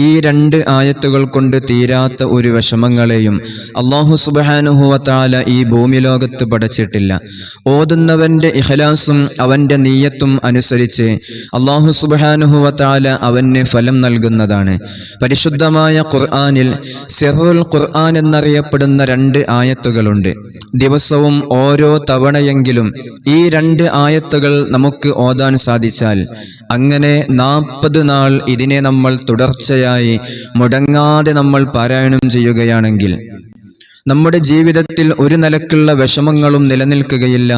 ഈ രണ്ട് ആയത്തുകൾ കൊണ്ട് തീരാത്ത ഒരു വിഷമങ്ങളെയും അള്ളാഹു സുബാനുഹുവത്താല ഈ ഭൂമി ലോകത്ത് പഠിച്ചിട്ടില്ല ഓതുന്നവന്റെ ഇഹലാസും അവന്റെ നീയത്തും അനുസരിച്ച് അള്ളാഹു സുബാനുഹുവത്താല അവന് ഫലം നൽകുന്നതാണ്. പരിശുദ്ധമായ ഖുർആാനിൽ സെറുൽ ഖുർആൻ എന്നറിയപ്പെടുന്ന രണ്ട് ആയത്തുകളുണ്ട്. ദിവസവും ഓരോ തവണയെങ്കിലും ഈ രണ്ട് ആയത്തുകൾ നമുക്ക് ഓതാൻ സാധിച്ചാൽ അങ്ങനെ നാൽപ്പത് നാൾ ഇതിനെ നമ്മൾ തുടർച്ചയായി മുടങ്ങാതെ നമ്മൾ പാരായണം ചെയ്യുകയാണെങ്കിൽ നമ്മുടെ ജീവിതത്തിൽ ഒരു നിലക്കുള്ള വിഷമങ്ങളും നിലനിൽക്കുകയില്ല.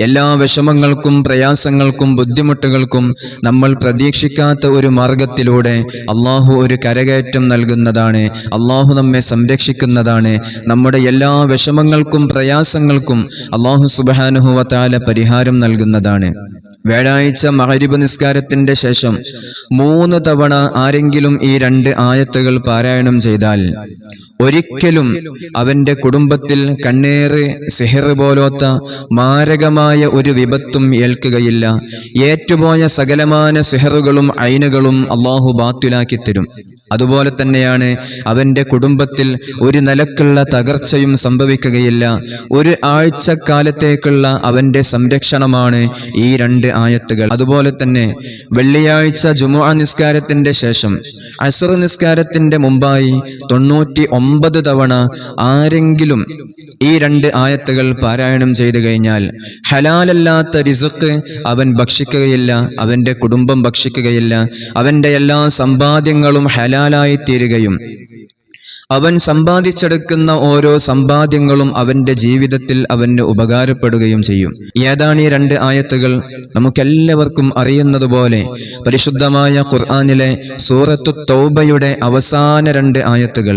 എല്ലാ വിഷമങ്ങൾക്കും പ്രയാസങ്ങൾക്കും ബുദ്ധിമുട്ടുകൾക്കും നമ്മൾ പ്രതീക്ഷിക്കാത്ത ഒരു മാർഗത്തിലൂടെ അള്ളാഹു ഒരു കരകയറ്റം നൽകുന്നതാണ് അള്ളാഹു നമ്മെ സംരക്ഷിക്കുന്നതാണ്. നമ്മുടെ എല്ലാ വിഷമങ്ങൾക്കും പ്രയാസങ്ങൾക്കും അള്ളാഹു സുബാനുഹുവത്താല പരിഹാരം നൽകുന്നതാണ്. വ്യാഴാഴ്ച മഹരിബ് നിസ്കാരത്തിന്റെ ശേഷം മൂന്ന് തവണ ആരെങ്കിലും ഈ രണ്ട് ആയത്തുകൾ പാരായണം ചെയ്താൽ ഒരിക്കലും അവന്റെ കുടുംബത്തിൽ കണ്ണേറ് സിഹർ പോലോത്ത മാരകമായ ഒരു വിപത്തും ഏൽക്കുകയില്ല. ഏറ്റുപോയ സകലമാന സെഹറുകളും ഐനുകളും അള്ളാഹു ബാത്തിലാക്കി തരും. അതുപോലെ തന്നെയാണ് അവന്റെ കുടുംബത്തിൽ ഒരു നിലക്കുള്ള തകർച്ചയും സംഭവിക്കുകയില്ല. ഒരു ആഴ്ച കാലത്തേക്കുള്ള അവന്റെ സംരക്ഷണമാണ് ഈ രണ്ട് ആയത്തുകൾ. അതുപോലെ തന്നെ വെള്ളിയാഴ്ച ജുമുഅ നിസ്കാരത്തിന്റെ ശേഷം അസുർ നിസ്കാരത്തിന്റെ മുമ്പായി തൊണ്ണൂറ്റി ഒമ്പത് തവണ ആരെങ്കിലും ഈ രണ്ട് ആയത്തുകൾ പാരായണം ചെയ്തു കഴിഞ്ഞാൽ ഹലാലല്ലാത്ത റിസുക്ക് അവൻ ഭക്ഷിക്കുകയില്ല അവന്റെ കുടുംബം ഭക്ഷിക്കുകയില്ല അവന്റെ എല്ലാ സമ്പാദ്യങ്ങളും ഹലാലായി തീരുകയും. അവൻ സമ്പാദിച്ചെടുക്കുന്ന ഓരോ സമ്പാദ്യങ്ങളും അവന്റെ ജീവിതത്തിൽ അവന് ഉപകാരപ്പെടുകയും ചെയ്യും. ഏതാണ് ഈ രണ്ട് ആയത്തുകൾ? നമുക്കെല്ലാവർക്കും അറിയുന്നതുപോലെ പരിശുദ്ധമായ ഖുർആാനിലെ സൂറത്തു തൗബയുടെ അവസാന രണ്ട് ആയത്തുകൾ.